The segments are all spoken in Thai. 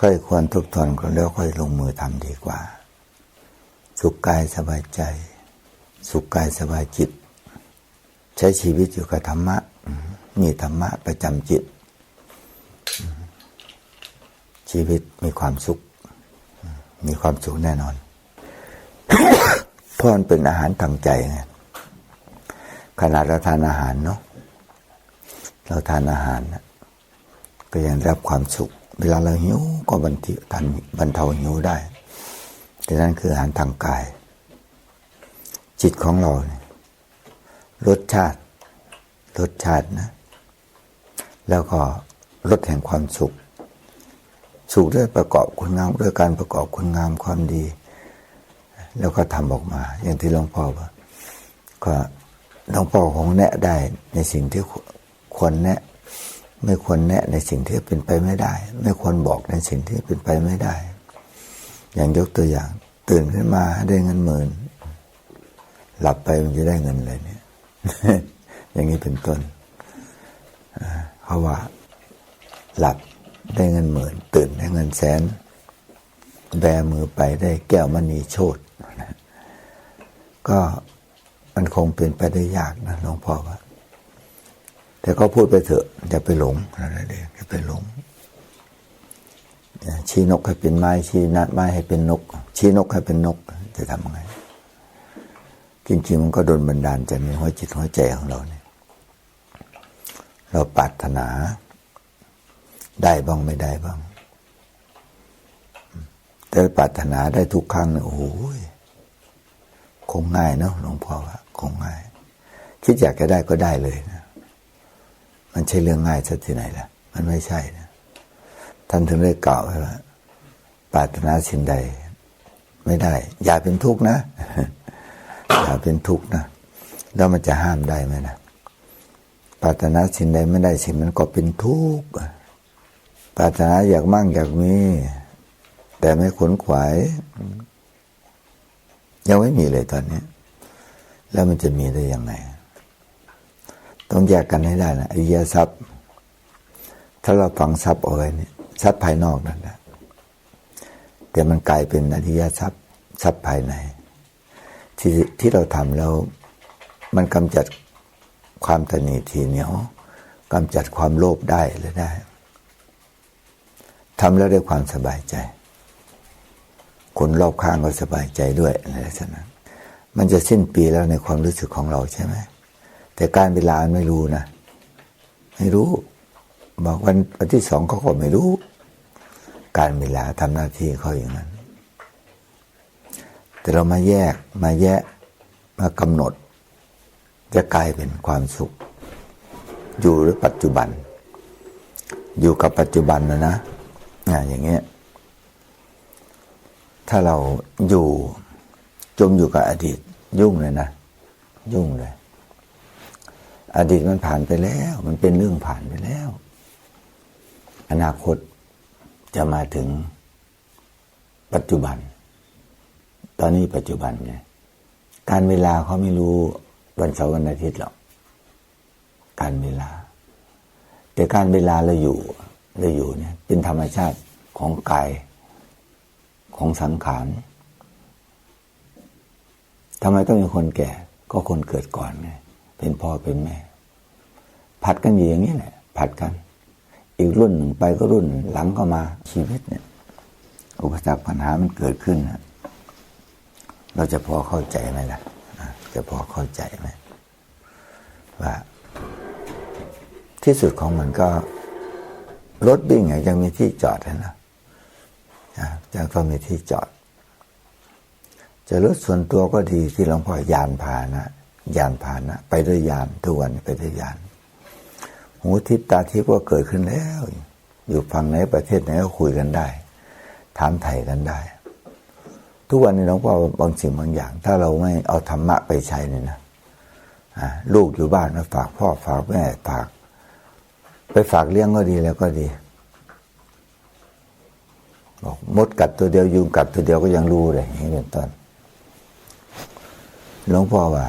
ค่อยควรทบทวนก่อนแล้วค่อยลงมือทำดีกว่า สุขกายสบายใจ สุขกายสบายจิต ใช้ชีวิตอยู่กับธรรมะมีธรรมะประจำจิต ชีวิตมีความสุข มีความสุขแน่นอนเพราะมันเป็นอาหารทางใจไงขนาดเราทานอาหารเนาะเราทานอาหารก็ยังรับความสุข เวลาเราหิวก็บรรเทาทันบรรเทาหิวได้ แต่นั่นคืออาหารทางกาย จิตของเราเนี่ยรสชาติ รสชาตินะ แล้วก็รสแห่งความสุข สุขด้วยประกอบคุณงามด้วยการประกอบคุณงามความดี แล้วก็ทำออกมา อย่างที่หลวงพ่อว่าก็หลวงพ่อคงแนะได้ในสิ่งที่ควรแนะ ไม่ควรแนะในสิ่งที่เป็นไปไม่ได้ ไม่ควรบอกในสิ่งที่เป็นไปไม่ได้ อย่างยกตัวอย่าง ตื่นขึ้นมาได้เงินหมื่นหลับไปมันจะได้เงินเลยเนี่ย อย่างนี้เป็นต้นเพราะว่า หลับได้เงินหมื่น ตื่นได้เงินแสน แบมือไปได้แก้วมณีโชตก็มันคงเป็นไปได้ยากนะหลวงพ่อว่า แต่ก็พูดไปเถอะอย่าไปหลงอะไรเด็กอย่าไปหลงชี้นกให้เป็นไม้ชี้นไม้ให้เป็นนก ชี้นกให้เป็นนก จะทำยังไงจริงๆมันก็โดนบันดาลจากในหัวจิตหัวใจของเราเนี่ย เราปรารถนา ได้บ้างไม่ได้บ้าง แต่ปรารถนาได้ทุกครั้งเนี่ยโอ้โหคงง่ายเนาะหลวงพ่อว่าคงง่าย คิดอยากจะได้ก็ได้เลยนะ มันใช่เรื่องง่ายสักที่ไหนล่ะ มันไม่ใช่นะท่านถึงได้กล่าวไว้ว่าปรารถนาสิ่งใด ไม่ได้ อย่าเป็นทุกข์นะ อย่าเป็นทุกข์นะแล้วมันจะห้ามได้ไหมนะปรารถนาสิ่งใดไม่ได้สิ่งนั้นก็เป็นทุกข์ปรารถนาอยากมั่งอยากมีแต่ไม่ขนขวายยังไม่มีเลยตอนนี้ แล้วมันจะมีได้ยังไง ต้องแยกกันให้ได้นะอริยทรัพย์ ถ้าเราฝังทรัพย์เอาไว้เนี่ยทรัพย์ภายนอกนั่นแหละแต่มันกลายเป็นอริยทรัพย์ทรัพย์ภายใน ที่ที่เราทำแล้ว มันกำจัดความตนีทีเหนียวกำจัดความโลภได้และได้ทำแล้วได้ความสบายใจ คนรอบข้างก็สบายใจด้วยในลักษณะนั้นมันจะสิ้นปีแล้วในความรู้สึกของเราใช่ไหม แต่การเวลาไม่รู้นะ ไม่รู้ บอกวันวันที่สองเขาก็ไม่รู้ การเวลาทำหน้าที่เขาอย่างนั้น แต่เรามาแยกมาแยะมากำหนด จะกลายเป็นความสุข อยู่หรือปัจจุบัน อยู่กับปัจจุบันนะนะอ่าอย่างเงี้ยถ้าเราอยู่จมอยู่กับอดีต ยุ่งเลยนะ ยุ่งเลย อดีตมันผ่านไปแล้ว มันเป็นเรื่องผ่านไปแล้ว อนาคตจะมาถึงปัจจุบัน ตอนนี้ปัจจุบันไงการเวลาเขาไม่รู้วันเสาร์วันอาทิตย์หรอกการเวลา แต่การเวลาเราอยู่เราอยู่เนี่ย เป็นธรรมชาติของกายของสังขารทำไมต้องมีคนแก่ ก็คนเกิดก่อนไงเป็นพ่อเป็นแม่ ผัดกันอยู่อย่างนี้แหละผัดกัน อีกรุ่นหนึ่งไปก็รุ่นหลังก็มาชีวิตเนี่ย อุปสรรคปัญหามันเกิดขึ้นนะเราจะพอเข้าใจไหมล่ะจะพอเข้าใจไหมว่า ที่สุดของมันก็รถวิ่งยังมีที่จอดนะจะก็มีที่จอด จะรถส่วนตัวก็ดีที่หลวงพ่อยานพานะ ยานพานะ ไปด้วยยานทุกวันไปด้วยยาน หูทิพตาทิพก็เกิดขึ้นแล้ว อยู่ฝั่งไหนประเทศไหนก็คุยกันได้ ถามไถ่กันได้ ทุกวันนี้หลวงพ่อบางสิ่งบางอย่าง ถ้าเราไม่เอาธรรมะไปใช้เนี่ยนะลูกอยู่บ้านนะฝากพ่อฝากแม่ฝาก ไปฝากเลี้ยงก็ดีแล้วก็ดีบอกมดกัดตัวเดียวยุงกัดตัวเดียวก็ยังรู้เลยอย่างนี้เป็นต้นหลวงพ่อว่า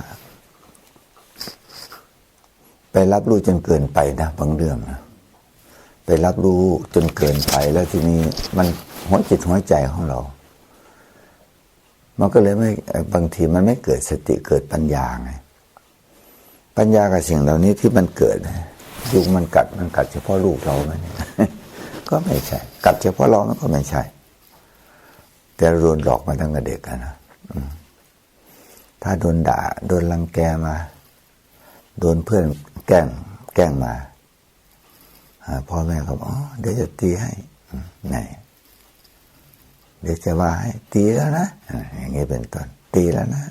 ไปรับรู้จนเกินไปนะบางเรื่องนะไปรับรู้จนเกินไปแล้วทีนี้มันหัวจิตหัวใจของเรา มันก็เลยไม่บางทีมันไม่เกิดสติเกิดปัญญาไงปัญญากับสิ่งเหล่านี้ที่มันเกิดนะยุงมันกัดมันกัดเฉพาะลูกเราไหมก็ไม่ใช่ กัดเฉพาะเรามันก็ไม่ใช่ แต่โดนหลอกมาตั้งแต่เด็กนะถ้าโดนด่าโดนรังแกมา โดนเพื่อนแกล้งแกล้งมาพ่อแม่ก็บอกเดี๋ยวจะตีให้ไหนเดี๋ยวจะว่าให้ตีแล้วนะอย่างนี้เป็นต้นตีแล้วนะ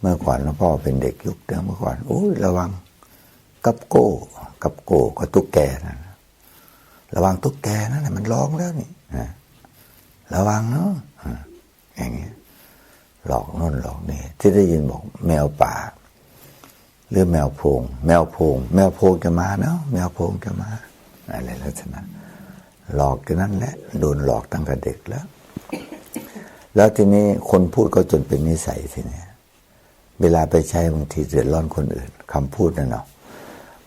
เมื่อก่อนหลวงพ่อเป็นเด็กยุคเดิมเมื่อก่อนโอ้ยระวังกับโก้ กับโก้ก็ตุ๊กแกนะระวังตุ๊กแกนะน่ะมันร้องแล้วนี่ระวังเนาะอ่าอย่างเงี้ยหลอกโน่นหลอกนี่ที่ได้ยินบอกแมวป่า หรือแมวโพง แมวโพง แมวโพงจะมาเนาะแมวโพงจะมา อะไรลักษณะหลอกกันนั่นแหละโดนหลอกตั้งแต่เด็กแล้ว แล้วทีนี้คนพูดก็จนเป็นนิสัยทีนี้เวลาไปใช้บางทีเดือดร้อนคนอื่นคำพูดนั่นเนาะ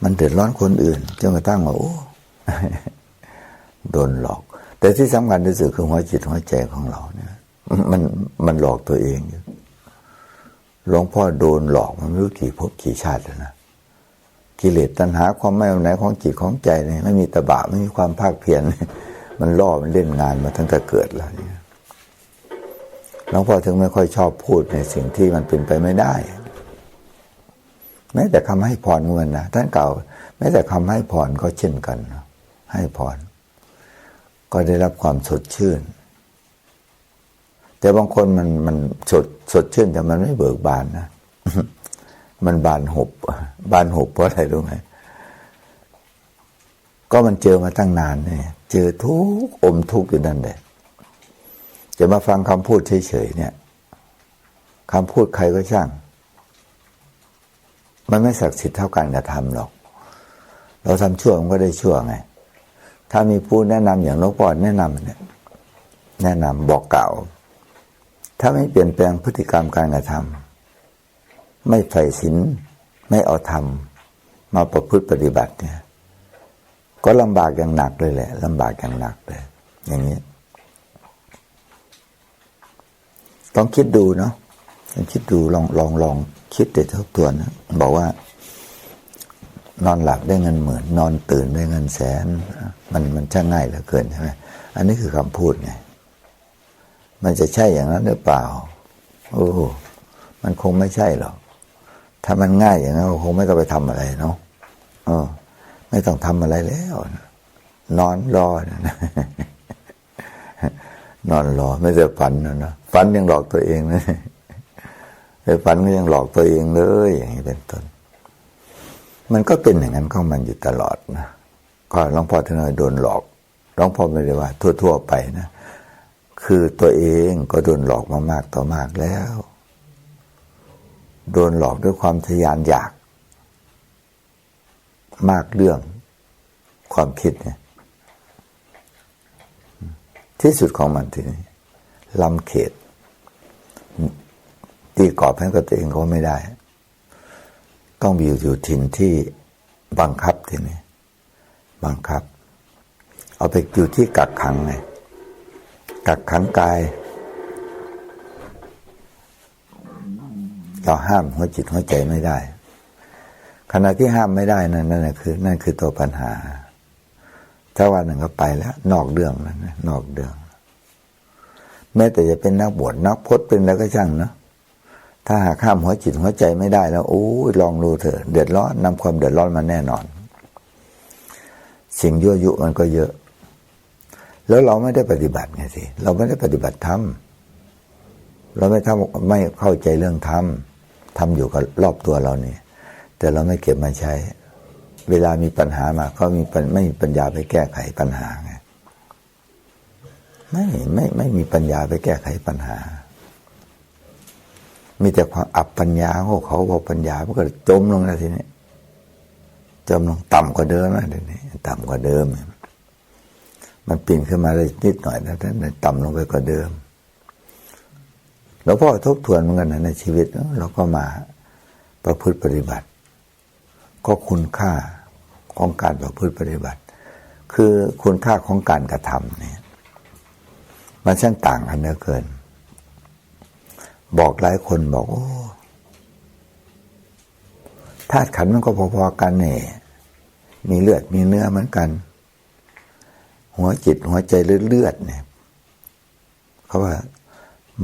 มันเดือดร้อนคนอื่นจนกระทั่งว่าโอ้โดนหลอก แต่ที่สำคัญที่สุดคือหัวจิตหัวใจของเราเนี่ย มันมันหลอกตัวเองอยู่ หลวงพ่อโดนหลอกมันไม่รู้กี่ภพกี่ชาติแล้วนะกิเลสตัณหาความไม่เอาไหนของจิตของใจเนี่ยไม่มีตบะไม่มีความภาคเพียรมันล่อมันเล่นงานมาตั้งแต่เกิดแล้วเนี่ยหลวงพ่อถึงไม่ค่อยชอบพูดในสิ่งที่มันเป็นไปไม่ได้ แม้แต่คำให้พรเงินนะท่านเก่าแม้แต่คำให้พรก็เช่นกัน ให้พรก็ได้รับความสดชื่น แต่บางคนมันมันสดสดชื่นแต่มันไม่เบิกบานนะ มันบานหบบานหบเพราะอะไรรู้ไหมก็มันเจอมาตั้งนานเนี่ยเจอทุกอมทุกอยู่นั่นแหละจะมาฟังคำพูดเฉยๆเนี่ยคำพูดใครก็ช่าง มันไม่ศักดิ์สิทธิ์เท่าการกระทำหรอก เราทำชั่วมันก็ได้ชั่วไง ถ้ามีผู้แนะนำอย่างหลวงพ่อแนะนำเนี่ย แนะนำบอกกล่าว ถ้าไม่เปลี่ยนแปลงพฤติกรรมการกระทำไม่ใฝ่ศีลไม่เอาธรรมมาประพฤติปฏิบัติเนี่ย ก็ลำบากอย่างหนักเลยแหละลำบากอย่างหนักเลย อย่างนี้ ต้องคิดดูเนาะลองคิดดูลองลองลองคิดเด็ดทบทวนนะบอกว่า นอนหลับได้เงินหมื่น นอนตื่นได้เงินแสน มันมันช่างง่ายเหลือเกินใช่ไหมอันนี้คือคำพูดไง มันจะใช่อย่างนั้นหรือเปล่า โอ้มันคงไม่ใช่หรอก ถ้ามันง่ายอย่างนั้นคงไม่ต้องไปทำอะไรเนาะออ ไม่ต้องทำอะไรแล้วนอนรอนะนอนรอ ไม่ได้ฝันนะนะฝันยังหลอกตัวเองนะไปฝันก็ยังหลอกตัวเองเลย อย่างนี้เป็นต้น มันก็เป็นอย่างนั้นของมันอยู่ตลอดนะก็หลวงพ่อท่านโดนหลอกหลวงพ่อไม่ได้ว่า ทั่ว ๆ ไปนะ คือตัวเองก็โดนหลอกมามากต่อมากแล้ว โดนหลอกด้วยความทะยานอยาก มากเรื่องความคิดเนี่ยที่สุดของมันทีนี้ลำเขต ตีกรอบให้กับตัวเองก็ไม่ได้ ต้องมีอยู่ถิ่นที่บังคับทีนี้บังคับ เอาไปอยู่ที่กักขังไง กักขังกาย เราห้ามหัวจิตหัวใจไม่ได้ ขณะที่ห้ามไม่ได้นั่นนั่นคือ นั่นคือตัวปัญหา ถ้าวันหนึ่งก็ไปแล้ว นอกเรื่องนั่นนอกเรื่อง แม้แต่จะเป็นนักบวชนักพจน์เป็นแล้วก็ช่างเนาะถ้าหากข้ามหัวจิตหัวใจไม่ได้แล้วโอ้ยลองดูเถอะเดือดร้อนนำความเดือดร้อนมาแน่นอน สิ่งยั่วยุมันก็เยอะ แล้วเราไม่ได้ปฏิบัติไงสิเราไม่ได้ปฏิบัติธรรมเราไม่ทำไม่เข้าใจเรื่องธรรมทำอยู่กับรอบตัวเราเนี่ย แต่เราไม่เก็บมาใช้ เวลามีปัญหามา ก็มีไม่มีปัญญาไปแก้ไขปัญหาไงไม่ไม่ไม่มีปัญญาไปแก้ไขปัญหา มีแต่ความอับปัญญาของเขาบอปัญญามันก็จมลงแล้วทีนี้จมลงต่ำกว่าเดิมนะทีนี้ต่ำกว่าเดิม มันปีนขึ้นมาได้นิดหน่อยแล้วแต่ต่ำลงไปกว่าเดิมแล้วพ่อทบทวนเหมือนกันนะในชีวิตเราก็มาประพฤติปฏิบัติ ก็คุณค่าของการประพฤติปฏิบัติ คือคุณค่าของการกระทำเนี่ยมันช่างต่างกันเหลือเกิน บอกหลายคนบอกโอ้ธาตุขันมันก็พอๆกันเนี่ยมีเลือดมีเนื้อเหมือนกัน หัวจิตหัวใจเลือดเลือดเนี่ยเขาว่า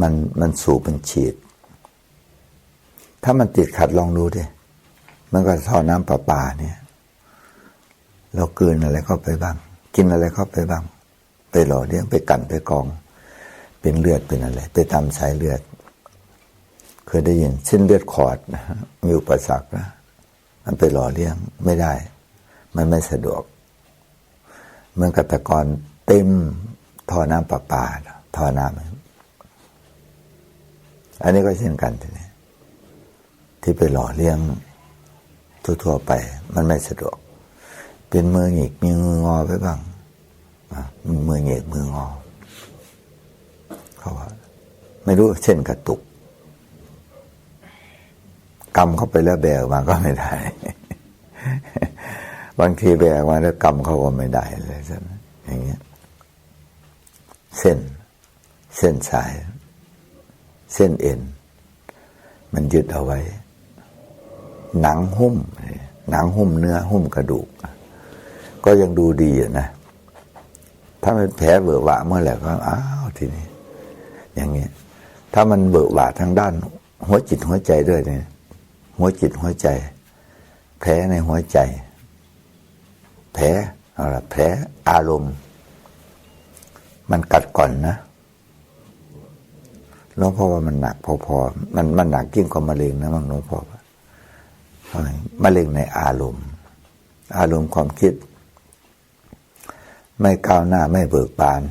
มันมันสูบมันฉีด ถ้ามันติดขัดลองดูดิมันก็ท่อน้ำประปาเนี่ย เราเกินอะไรเข้าไปบ้าง กินอะไรเข้าไปบ้าง ไปหล่อเลี้ยงไปกันไปกอง เป็นเลือดเป็นอะไร ไปตามสายเลือด เคยได้ยินเส้นเลือดขอดนะมีอุปสรรคนะมันไปหล่อเลี้ยงไม่ได้ มันไม่สะดวก เมืองกัตกรเต็มท่อน้ำประปาท่อน้ำอันนี้ก็เช่นกันทีนี้ที่ไปหล่อเลี้ยงทั่วๆไป มันไม่สะดวก เป็นมือหงิกมีมืองอไปบ้างมือหงิกมืองอเขาว่าไม่รู้เช่นกระตุกกำเข้าไปแล้วแบกมาก็ไม่ได้ บางทีแบกมาแล้วกำเขาก็ไม่ได้เลยใช่ไหมอย่างเงี้ย เส้น เส้นสาย เส้นเอ็น มันยึดเอาไว้ หนังหุ้ม หนังหุ้มเนื้อหุ้มกระดูก ก็ยังดูดีอยู่นะ ถ้ามันแผลเบื่อหวะเมื่อไหร่ก็อ้าวทีนี้ อย่างเงี้ย ถ้ามันเบื่อหวะทางด้าน หัวจิตหัวใจด้วยเนี่ย หัวจิตหัวใจ แผลในหัวใจ แผลเอาละแผลอารมณ์ มันกัดก่อนนะหลวงพ่อว่ามันหนักพอๆมันมันหนักยิ่งกว่ามะเร็งนะมังหลวงพ่อว่ามะเร็งในอารมณ์ อารมณ์ความคิด ไม่ก้าวหน้าไม่เบิกบาน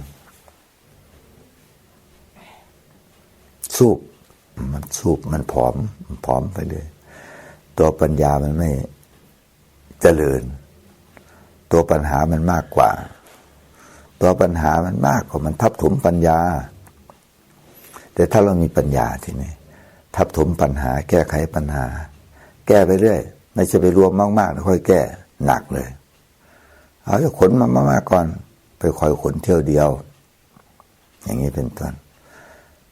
สูบมันสูบมันผอมผอมไปเลย ตัวปัญญามันไม่เจริญ ตัวปัญหามันมากกว่า ตัวปัญหามันมากกว่ามันทับถมปัญญา แต่ถ้าเรามีปัญญาทีนี้ทับถมปัญหา แก้ไขปัญหา แก้ไปเรื่อยไม่ใช่ไปรวมมากๆแล้วค่อยแก้หนักเลย เอาจะขนมามากๆก่อน ไปคอยขนเที่ยวเดียว อย่างนี้เป็นต้น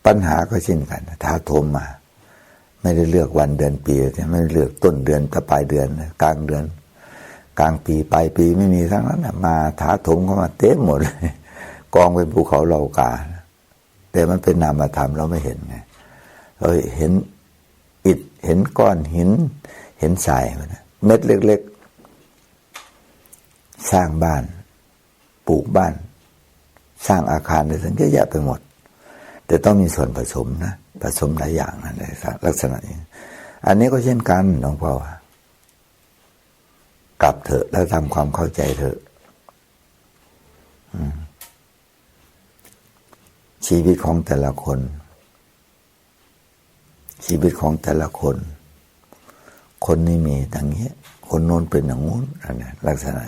ปัญหาก็เช่นกันท้าโถมมา ไม่ได้เลือกวันเดือนปีไม่ได้เลือกต้นเดือนกับปลายเดือนกลางเดือน กลางปีปลายปีไม่มีทั้งนั้นมาท้าถมเข้ามาเต็มหมดเลยกองเป็นภูเขาเหล่ากา แต่มันเป็นนามธรรมเราไม่เห็นไงเราเห็นอิฐเห็นก้อนหิน เห็นทรายเม็ดเล็ก ๆ สร้างบ้าน ปลูกบ้าน สร้างอาคารอะไรทั้งเยอะแยะไปหมด แต่ต้องมีส่วนผสมนะผสมหลายอย่างนะในลักษณะนี้ อันนี้ก็เช่นกันหลวงพ่อ กลับเถอะแล้วทำความเข้าใจเถอะชีวิตของแต่ละคน ชีวิตของแต่ละคน คนนี้มีอย่างนี้คนโน้นเป็นอย่างงู้นอันนี้ลักษณะ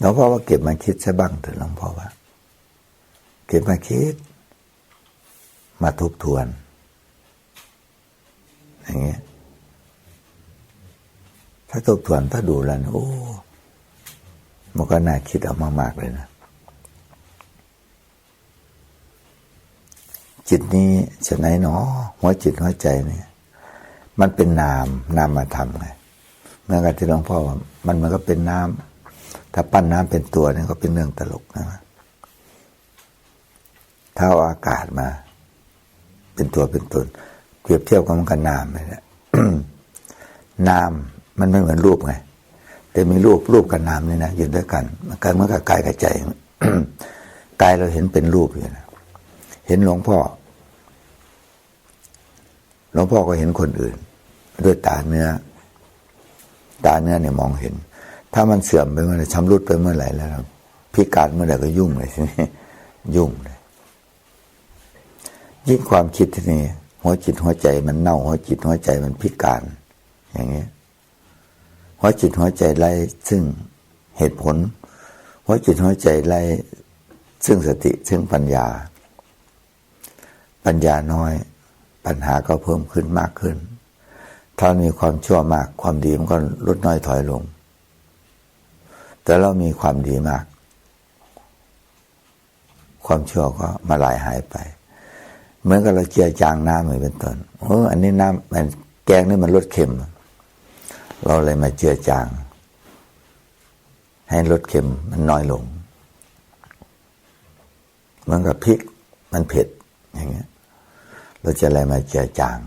หลวงพ่อว่าเก็บมาคิดซะบ้างเถอะหลวงพ่อว่า เก็บมาคิด มาทบทวน อย่างเงี้ยถ้าทบทวนถ้าดูแล้วโอ้มันก็น่าคิดเอามากๆเลยนะ จิตนี้จะไหนหนอหัวจิตหัวใจเนี่ย มันเป็นนามนามมาทำไงเมื่อกี้ที่หลวงพ่อว่ามันมันก็เป็นน้ำถ้าปั้นน้ำเป็นตัวนี่ก็เป็นเรื่องตลกนะถ้าเอาอากาศมา เป็นตัวเป็นตน เปรียบเทียบกับมันกับน้ำเลยนะน้ำมันไม่เหมือนรูปไงแต่มีรูปรูปกับน้ำนี่นะอยู่ด้วยกันมันกันเมื่อกับกายกับใจกายเราเห็นเป็นรูปอยู่นะเห็นหลวงพ่อ หลวงพ่อก็เห็นคนอื่น ด้วยตาเนื้อ ตาเนื้อเนี่ยมองเห็น ถ้ามันเสื่อมไปเมื่อไหร่ชำรุดไปเมื่อไหร่แล้วพิการเมื่อไหร่ก็ยุ่งเลยทีนี้ยุ่งเลยยิ่งความคิดทีนี้ หัวจิตหัวใจมันเน่า หัวจิตหัวใจมันพิการ อย่างนี้หัวจิตหัวใจไร้ซึ่งเหตุผล หัวจิตหัวใจไร้ซึ่งสติซึ่งปัญญา ปัญญาน้อย ปัญหาก็เพิ่มขึ้นมากขึ้น ถ้ามีความชั่วมากความดีมันก็ลดน้อยถอยลง แต่เรามีความดีมาก ความชั่วก็มาลายหายไป เหมือนกับเราเจียจางน้ำเหมือนเป็นต้นเอออันนี้น้ำแกงนี่มันลดเค็ม เราเลยมาเจือจาง ให้ลดเค็มมันน้อยลง เหมือนกับพริกมันเผ็ดอย่างเงี้ย เราจะอะไรมาเจือจาง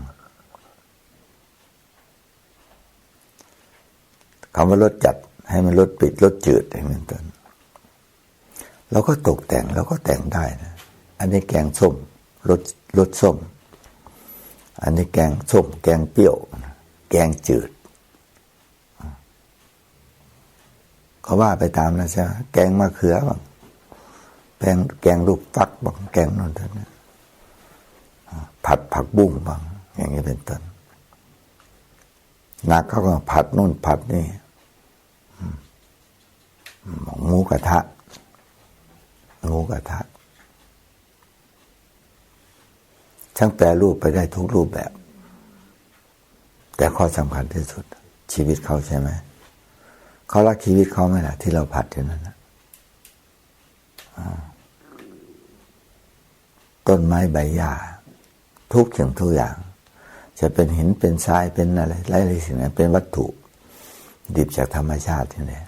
คำว่าลดจัดให้มันลดปิดลดจืดอย่างนี้ต้นเราก็ตกแต่งเราก็แต่งได้นะ อันนี้แกงส้ม รสรสส้ม อันนี้แกงส้ม แกงเปรี้ยว แกงจืดเขาว่าไปตามนะใช่ไหมแกงมะเขือบ้างแกงแกงลูกฟักบ้างแกงนั่นนั่นผัดผักบุ้งบ้าง อย่างนี้เป็นต้นนักเขาก็ผัดนู่นผัดนี่หมูกระทะหมูกระทะ ช่างแปลรูปไปได้ทุกรูปแบบ แต่ข้อสำคัญที่สุด ชีวิตเขาใช่ไหมเขารักชีวิตเขาไหมล่ะ ที่เราผัดอยู่นั้นนะต้นไม้ใบหญ้าทุกอย่างทุกอย่าง จะเป็นหินเป็นทรายเป็นอะไรหลายๆสิ่งนั้นเป็นวัตถุ ดิบจากธรรมชาติที่นี่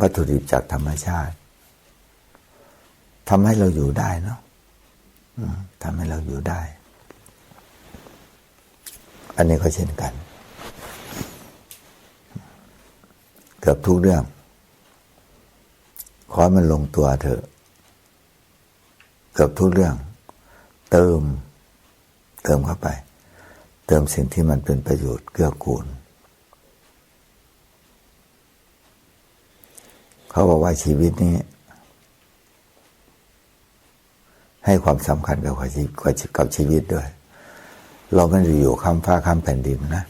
วัตถุดิบจากธรรมชาติทำให้เราอยู่ได้เนาะ ทำให้เราอยู่ได้ อันนี้ก็เช่นกัน เกือบทุกเรื่อง ขอมันลงตัวเถอะ เกือบทุกเรื่อง เติม เติมเข้าไป เติมสิ่งที่มันเป็นประโยชน์เกื้อกูลเขาบอกว่าชีวิตนี้ ให้ความสำคัญกับชีวิตกับชีวิตด้วย เราไม่ได้อยู่ข้ามฟ้าข้ามแผ่นดินนะ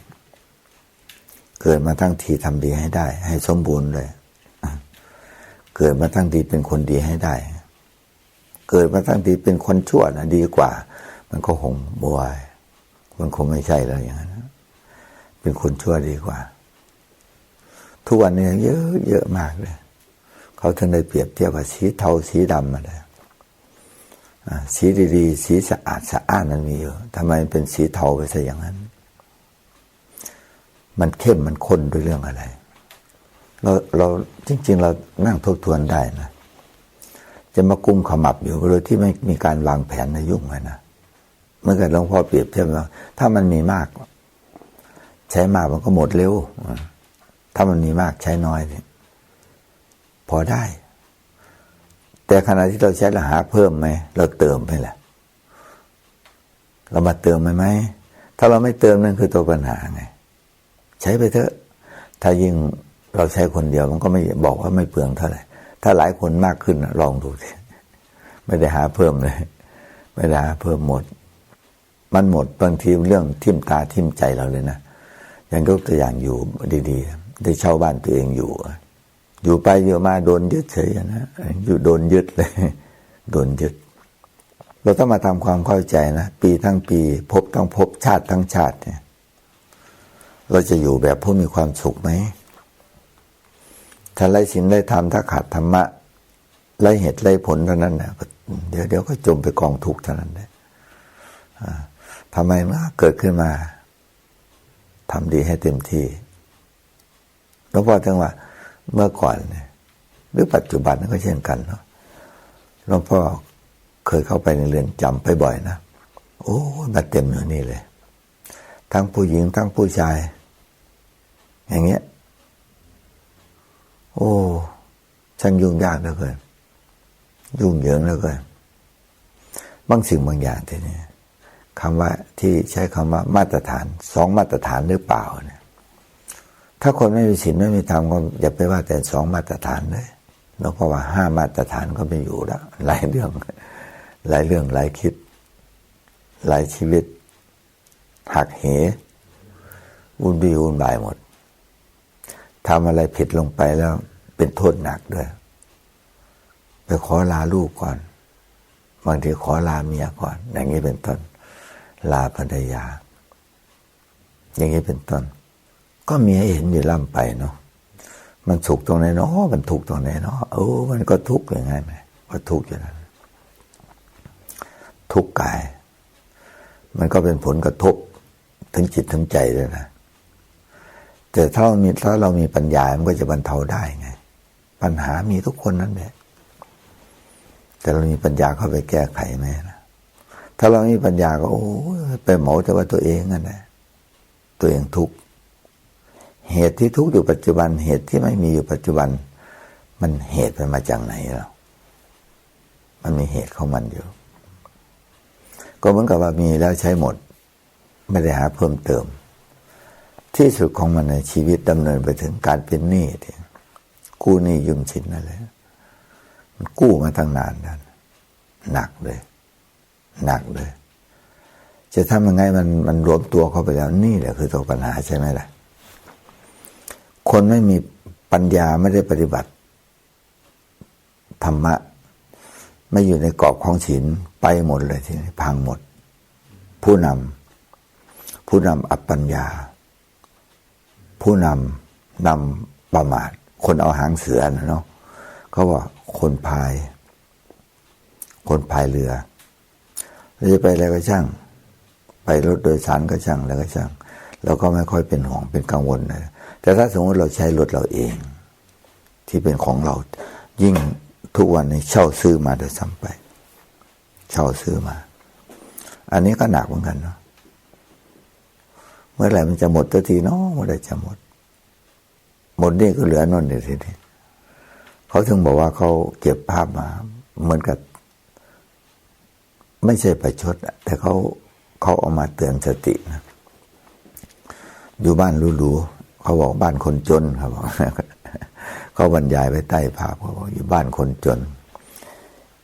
เกิดมาทั้งทีทำดีให้ได้ ให้สมบูรณ์เลยเกิดมาทั้งทีเป็นคนดีให้ได้ เกิดมาทั้งทีเป็นคนชั่วนะดีกว่า มันก็คงบวยมันคงไม่ใช่แล้วอย่างนั้นเป็นคนชั่วดีกว่า ทุกวันนี้เยอะเยอะมากเลย เขาถึงได้เปรียบเทียบว่าสีเทาสีดำมาเลย สีดีๆ สีสะอาดสะอ้านมันมีอยู่ทำไมเป็นสีเทาไปซะอย่างนั้น มันเข้มมันข้นด้วยเรื่องอะไร เราเราจริง ๆ เรานั่งทบทวนได้นะ จะมากุมขมับอยู่โดยที่ไม่มีการวางแผนในยุ่งเลยนะเมื่อกี้หลวงพ่อเปรียบเทียบว่าถ้ามันมีมาก ใช้มากมันก็หมดเร็วถ้ามันมีมากใช้น้อยเนี่ยพอได้ แต่ขณะที่เราใช้เราหาเพิ่มไหมเราเติมไปแหละเรามาเติมไหมไหมถ้าเราไม่เติมนั่นคือตัวปัญหาไง ใช้ไปเถอะ ถ้ายิ่งเราใช้คนเดียวมันก็ไม่บอกว่าไม่เปลืองเท่าไหร่ถ้าหลายคนมากขึ้นลองดูสิไม่ได้หาเพิ่มเลย ไม่ได้หาเพิ่มหมด มันหมดบางทีเรื่องทิ่มตาทิ่มใจเราเลยนะอย่างยกตัวอย่างอยู่ดีๆได้เช่าบ้านตัวเองอยู่ อยู่ไปอยู่มาโดนยึดเฉยนะอยู่โดนยึดเลยโดนยึด เราต้องมาทำความเข้าใจนะปีทั้งปี พบทั้งพบชาติทั้งชาติเนี่ย เราจะอยู่แบบผู้มีความสุขไหมถ้าไรศีลไรธรรมถ้าขาดธรรมะไรเหตุไรผลเท่านั้นนะเดี๋ยวเดี๋ยวก็จมไปกองทุกข์เท่านั้นเลยทำไมมาเกิดขึ้นมาทำดีให้เต็มที่หลวงพ่อถึงว่า เมื่อก่อนเนี่ยหรือปัจจุบันก็เช่นกันเนาะหลวงพ่อเคยเข้าไปในเรือนจำไปบ่อยนะโอ้มาเต็มอยู่นี่เลย ทั้งผู้หญิงทั้งผู้ชาย อย่างเงี้ย โอ้ช่างยุ่งยากเหลือเกินยุ่งเหยิงเหลือเกินบางสิ่งบางอย่างทีนี้คำว่าที่ใช้คำว่ามาตรฐาน สองมาตรฐานหรือเปล่าเนี่ย ถ้าคนไม่มีศีลไม่มีธรรมก็อย่าไปว่าแต่สองมาตรฐานเลยแล้วเพราะว่าห้ามาตรฐานก็ไม่อยู่แล้วหลายเรื่อง หลายเรื่องหลายคิด หลายชีวิต หักเหวุ่นวี่วุ่นวายหมดทำอะไรผิดลงไปแล้วเป็นโทษหนักด้วย ไปขอลาลูกก่อนบางทีขอลาเมียก่อน อย่างนี้เป็นต้น ลาภรรยา อย่างนี้เป็นต้น ก็มีให้เห็นอยู่ล่ำไปเนาะมันสุขตรงไหนเนาะมันทุกข์ตรงไหนเนาะเออมันก็ทุกข์อย่างไงไหมก็ทุกข์อยู่นั้นทุกข์กาย มันก็เป็นผลกระทบถึงจิตถึงใจด้วยนะแต่ถ้าเรามีถ้าเรามีปัญญา มันก็จะบรรเทาได้ไง ปัญหามีทุกคนนั่นแหละแต่เรามีปัญญาเข้าไปแก้ไขไหมนะถ้าเราไม่มีปัญญาก็โอ้ไปเหมาแต่ว่าตัวเองนั่นแหละตัวเองทุกข์ เหตุที่ทุกข์อยู่ปัจจุบัน เหตุที่ไม่มีอยู่ปัจจุบัน มันเหตุมันมาจากไหนเรามันมีเหตุของมันอยู่ ก็เหมือนกับว่ามีแล้วใช้หมด ไม่ได้หาเพิ่มเติม ที่สุดของมันในชีวิตดำเนินไปถึงการเป็นหนี้ที่กู้หนี้ยืมสินนั่นแหละมันกู้มาตั้งนานนั้นหนักเลย หนักเลย จะทำยังไงมันมันรวมตัวเข้าไปแล้วนี่แหละคือตัวปัญหาใช่ไหมล่ะ คนไม่มีปัญญาไม่ได้ปฏิบัติ ธรรมะ ไม่อยู่ในกรอบของศีลไปหมดเลยทีนี้พังหมด ผู้นำผู้นำอัปปัญญา ผู้นำนำประมาท คนเอาหางเสือนะเนาะเขาว่าคนพาย คนพายเรือเราจะไปอะไรก็ช่าง ไปรถโดยสารก็ช่างแล้วก็ช่างเราก็ไม่ค่อยเป็นห่วงเป็นกังวลเลย แต่ถ้าสมมติเราใช้รถเราเอง ที่เป็นของเรายิ่งทุกวันนี้เช่าซื้อมาโดยซ้ำไป เช่าซื้อมา อันนี้ก็หนักเหมือนกันเนาะเมื่อไหร่มันจะหมดตัวทีเนาะเมื่อไหร่จะหมด หมดนี่ก็เหลือนนเดียวทีนี้เขาถึงบอกว่าเขาเก็บภาพมา เหมือนกับ ไม่ใช่ประชดแต่เขาเขาเอามาเตือนสตินะอยู่บ้านรู้ เขาบอกบ้านคนจนครับบอกเขาบรรยายไว้ใต้ภาพเขาบอกอยู่บ้านคนจน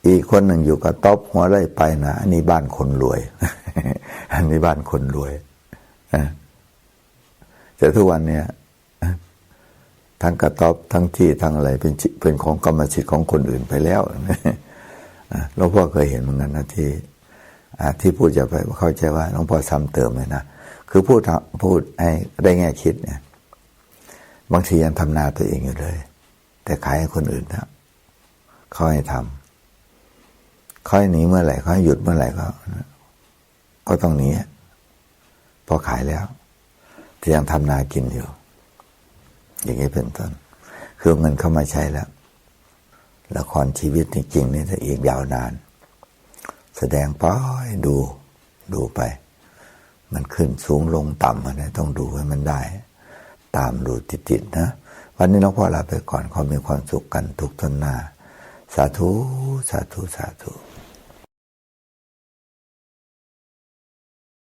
อีกคนหนึ่งอยู่กับต๊อบหัวไร่ไปนะอันนี้บ้านคนรวย อันนี้บ้านคนรวยแต่ทุกวันเนี้ยทั้งกระต๊อบทั้งที่ทั้งอะไรเป็นเป็นของกรรมสิทธิ์ของคนอื่นไปแล้วหลวงพ่อเคยเห็นเหมือนกันนะที่ที่พูดจะไปเข้าใจว่าหลวงพ่อซ้ำเติมเลยนะ คือพูดพูดให้ได้แง่คิดเนี่ย บางทียังทำนาตัวเองอยู่เลย แต่ขายให้คนอื่นนะเขาให้ทำเขาให้หนีเมื่อไหร่เขาให้หยุดเมื่อไหร่ก็ก็ต้องหนีพอขายแล้วแต่ยังทำนากินอยู่ อย่างนี้เป็นต้นคือเงินเข้ามาใช้แล้วละครชีวิตจริงๆนี่จะอีกยาวนาน แสดงไปดูดูไป มันขึ้นสูงลงต่ำอะไรต้องดูให้มันได้ ตามดูติดๆนะ วันนี้น้องพ่อลาไปก่อนขอมีความสุขกันทุกทนหน้า สาธุ สาธุ สาธุ